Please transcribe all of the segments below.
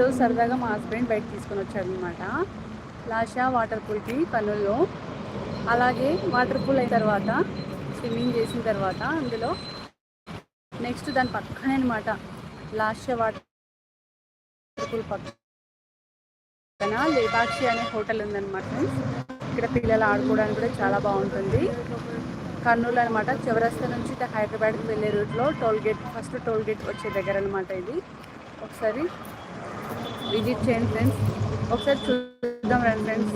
ఈరోజు సరదాగా మా హస్బెండ్ బయట తీసుకొని వచ్చాడు అనమాట లాషా వాటర్ పూల్కి కన్నుల్లో అలాగే వాటర్ పూల్ అయిన తర్వాత స్విమ్మింగ్ చేసిన తర్వాత అందులో నెక్స్ట్ దాని పక్కనే అనమాట లాషా వాటర్ పూల్ పక్కన లేపాక్షి అనే హోటల్ ఉందన్నమాట ఇక్కడ పిల్లలు ఆడుకోవడానికి కూడా చాలా బాగుంటుంది. కర్నూలు అనమాట చివరస్త నుంచి హైదరాబాద్కి వెళ్ళే రూట్లో toll gate first toll gate వచ్చే దగ్గర అనమాట ఇది. ఒకసారి విజిట్ చేయండి ఫ్రెండ్స్. ఒకసారి చూద్దాం రండి ఫ్రెండ్స్.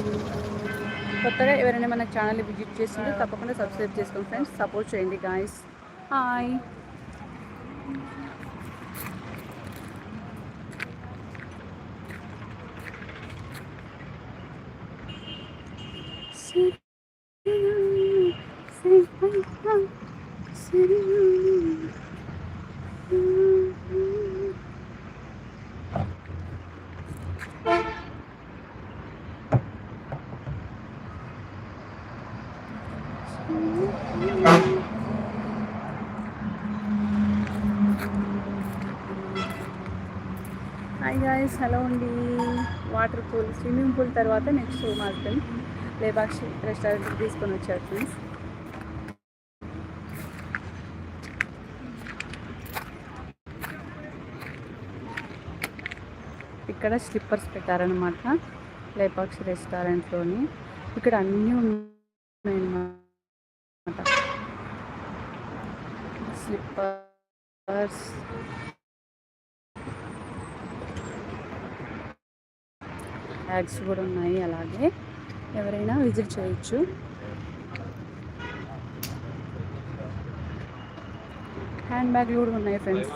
కొత్తగా ఎవరైనా మన ఛానల్ విజిట్ చేస్తుంటే తప్పకుండా సబ్స్క్రైబ్ చేసుకోండి ఫ్రెండ్స్. సపోర్ట్ చేయండి guys hi hi guys hello అండి. వాటర్ పూల్ స్విమ్మింగ్ పూల్ తర్వాత నెక్స్ట్ మా హస్బెండ్ లేబాక్షి రెస్టారెంట్కి తీసుకొని వచ్చారు ఫ్రెండ్స్ ఇక్కడ స్లిప్పర్స్ పెట్టారనమాట లేపాక్షి రెస్టారెంట్లోని ఇక్కడ అన్నీ ఉన్నాయన్నమాట. స్లిప్పర్స్ బ్యాగ్స్ కూడా ఉన్నాయి అలాగే. ఎవరైనా విజిట్ చేయొచ్చు. హ్యాండ్ బ్యాగ్లు కూడా ఉన్నాయి ఫ్రెండ్స్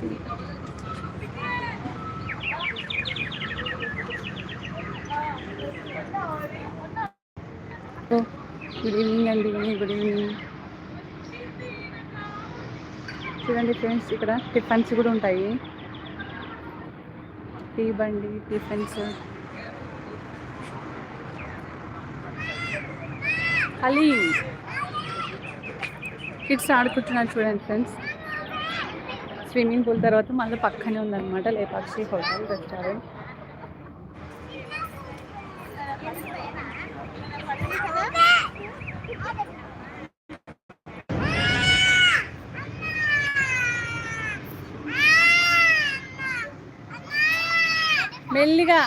గుడ్ ఈవినింగ్ అండి గుడ్ ఈవినింగ్ చూడండి ఫ్రెండ్స్ ఇక్కడ టిఫిన్స్ కూడా ఉంటాయి. టీ బండి టిఫిన్స్. అలీ కిడ్స్ ఆడుకుంటున్నారు చూడండి ఫ్రెండ్స్ స్విమ్మింగ్ పూల్ తర్వాత మళ్ళీ పక్కనే ఉందన్నమాట లేపాక్షి హోటల్ రెస్టారెంట్. మెల్లిగా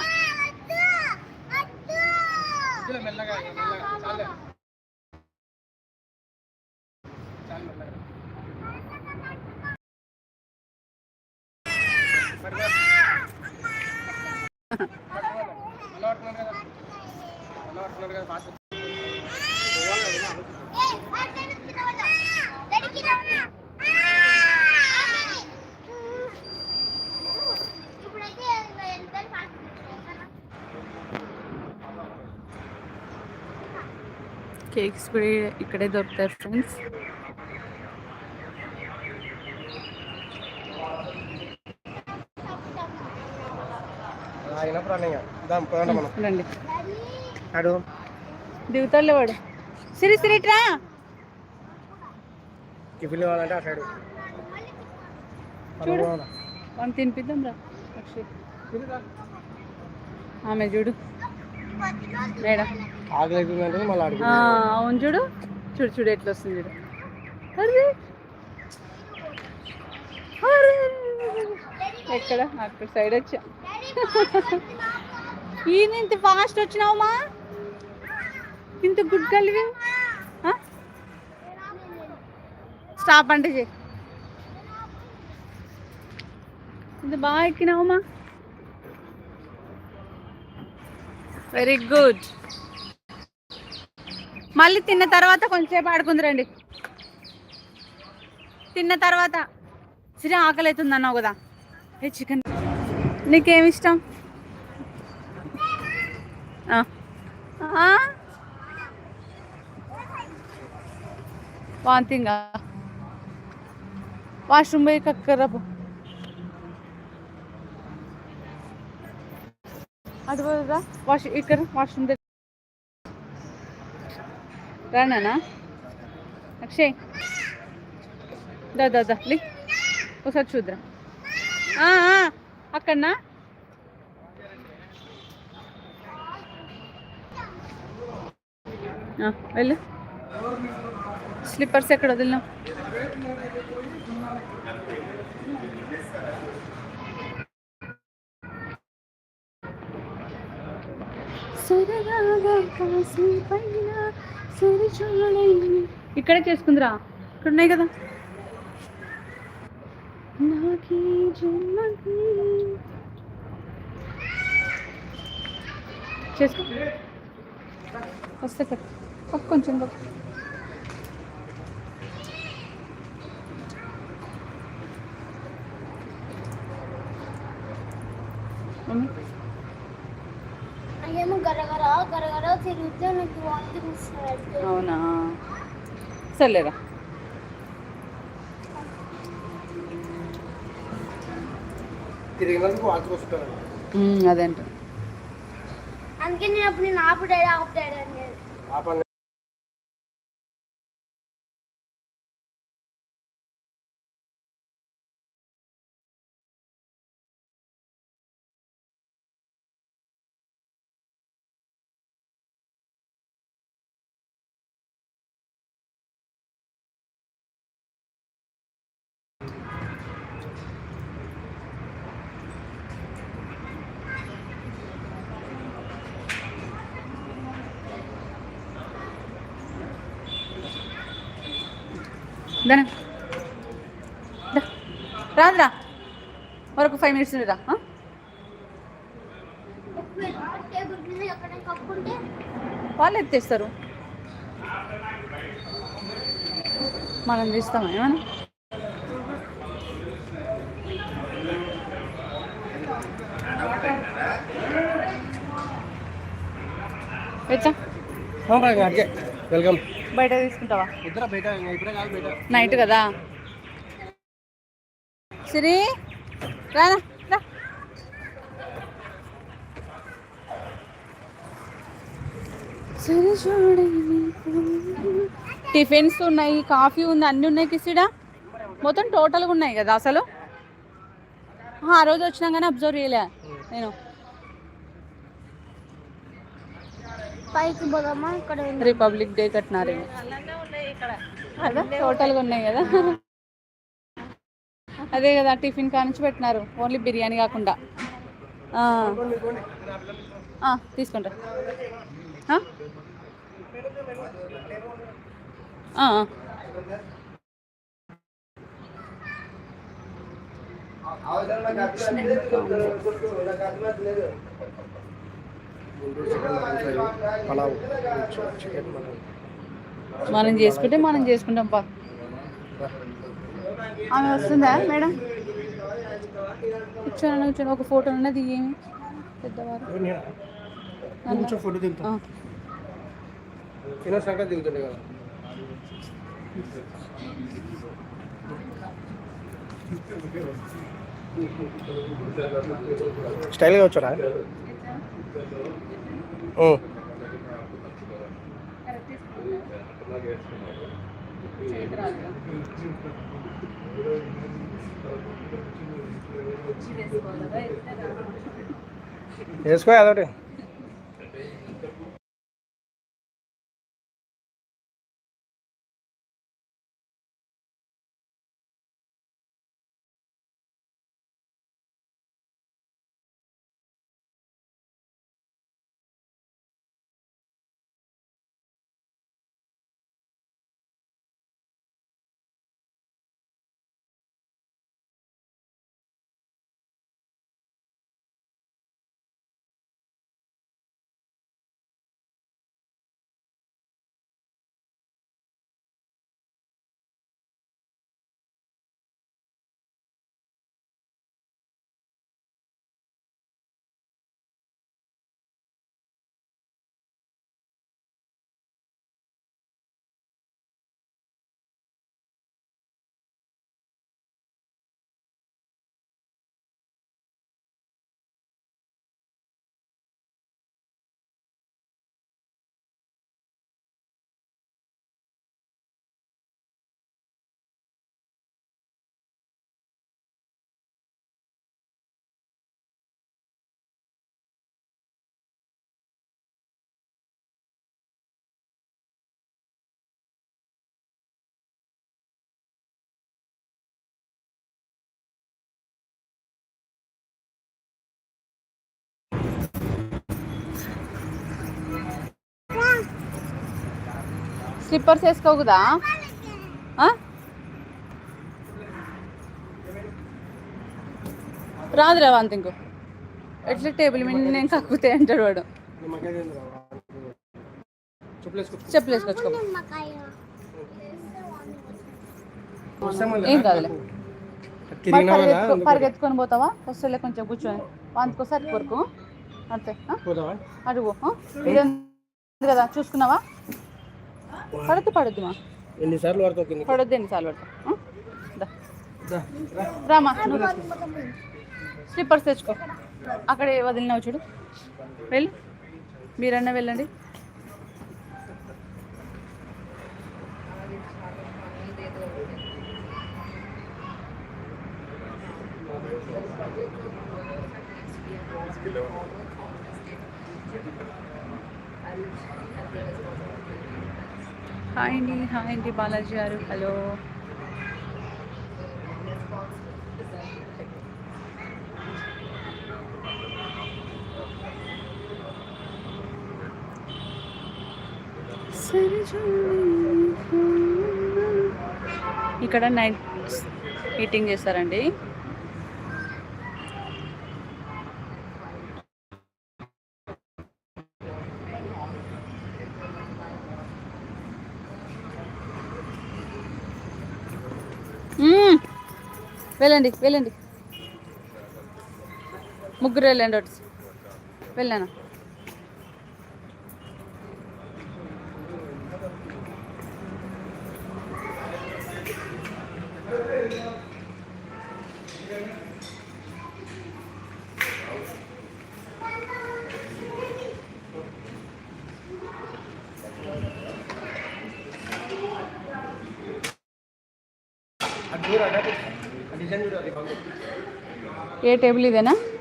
కేక్స్ కూడా ఇక్కడే దొరుకుతాయి ఫ్రెండ్స్. ఆగినప్పుడు అన్నయ్య దాని పోదండి మనం. అడు. దిగుతాడులే వాడు. సిరి టిఫిన్ కావాలంటే ఆ సైడ్. చూడు. మనం తినిపిద్దాం రా అక్షయ్ ఆమె చూడు. మేడం ఆకలి అవుతుందంటే మళ్ళీ అడుగు ఆ, అవును చూడు. చూడు చూడు ఎట్లా వస్తుంది చూడు. అరే. ఎక్కడ? అక్కడ సైడ్ వచ్చా. ఈయన ఇంత ఫాస్ట్ వచ్చినావుమా? ఇంత గుడ్ కలిగి స్టాప్ అంటే చెయ్యి ఇంత బాగా ఎక్కినావమ్మా వెరీ గుడ్ మళ్ళీ తిన్న తర్వాత కొంచెంసేపు ఆడుకుందిరండి తిన్న తర్వాత సరే ఆకలి అవుతుంది అన్నావు కదా. ఏ చికెన్? నీకేమి ఇష్టం ఆ. ఆ? వాంతింగా వాష్రూమ్ పోయి కక్కరపు అటు పోదా వాష్ ఇక్కడ వాష్రూమ్ దగ్గర రానా అక్షయ్ దా దా దా లే ఒకసారి చూద్దాం ఆ, అక్కడనా వెళ్ళు స్లిప్పర్స్ ఎక్కడ వదిలినాం? సరదాగా ఇక్కడే చేసుకుందిరా. ఇక్కడ ఉన్నాయి కదా. నాకీ జన్మకి. చేసుకో. వస్తే కొంచెం మమ్మీ అయ్యేమో గరగర గరగర తిరిగితే నాకు వాంతింగ్ వస్తుంది. అవునా? సర్లేరా. తిరిగినందుకు అదేంట అందుకే నేను అప్పుడు నేను ఆపు డాడీ ఆపు డాడీ అనేది దాని. రాదురా మరొక ఫైవ్ మినిట్స్ రా వాళ్ళు ఎత్తేస్తారు మనం తీస్తామా ఏమన్నా? ఎట్లా? వెల్కమ్. బయట తీసుకుంటావా? నైట్ కదా? సిరి రానా టిఫిన్స్ ఉన్నాయి కాఫీ ఉంది అన్నీ ఉన్నాయి కిసిడా. మొత్తం టోటల్గా ఉన్నాయి కదా అసలు? ఆ రోజు వచ్చినా కానీ అబ్జర్వ్ చేయలే నేను. పైకి పోదామా? ఇక్కడ రిపబ్లిక్ డే కట్టినారు టోటల్గా ఉన్నాయి కదా. అదే కదా టిఫిన్ కానించి పెట్టినారు. ఓన్లీ బిర్యానీ కాకుండా. ఆ. ఆ, పలావ్ చికెన్ మటన్. మనం చేసుకుంటే మనం చేసుకుంటాం పా. ఆమె వస్తుందా మేడం? కూర్చొని కూర్చొని ఒక ఫోటో ఉన్నది ఏమి? పెద్దవారు. కొంచెం దిగుతుండే కదా. స్టైల్గా వచ్చారా ఉం. వేసుకో అదొకటి స్లిప్పర్స్ వేసుకోకుదా ఆ? రాదురా వంత ఇంకో. ఎట్లా టేబుల్ మీద నేను కక్కుతే అంటాడు వాడు. చెప్పులు వేసుకొచ్చుకో ఏం కాదులే. పరిగెత్తుకొని పోతావా? వస్తువులే కొంచెం కూర్చొని. వంతుకోసారి కొరకు. అంతే అడుగు కదా? చూసుకున్నావా? పడద్దు పడద్దు మా ఎన్నిసార్లు పడతావు కింద పడొద్దు ఎన్నిసార్లు పడతా ఆ? దా. రామా నువ్వు స్లిప్పర్స్ తెచ్చుకో. అక్కడే వదిలినావు చూడు. వెళ్ళు. మీరన్నా వెళ్ళండి. హాయ్ అండి హాయ్ అండి బాలాజీ గారు హలో. ఇక్కడ నైట్ మీటింగ్ చేస్తారండి. వెళ్ళండి వెళ్ళండి. ముగ్గురు వెళ్ళండి ఒకటి. వెళ్ళాను? అది చూడు అక్కడ డిజైన్ చూడు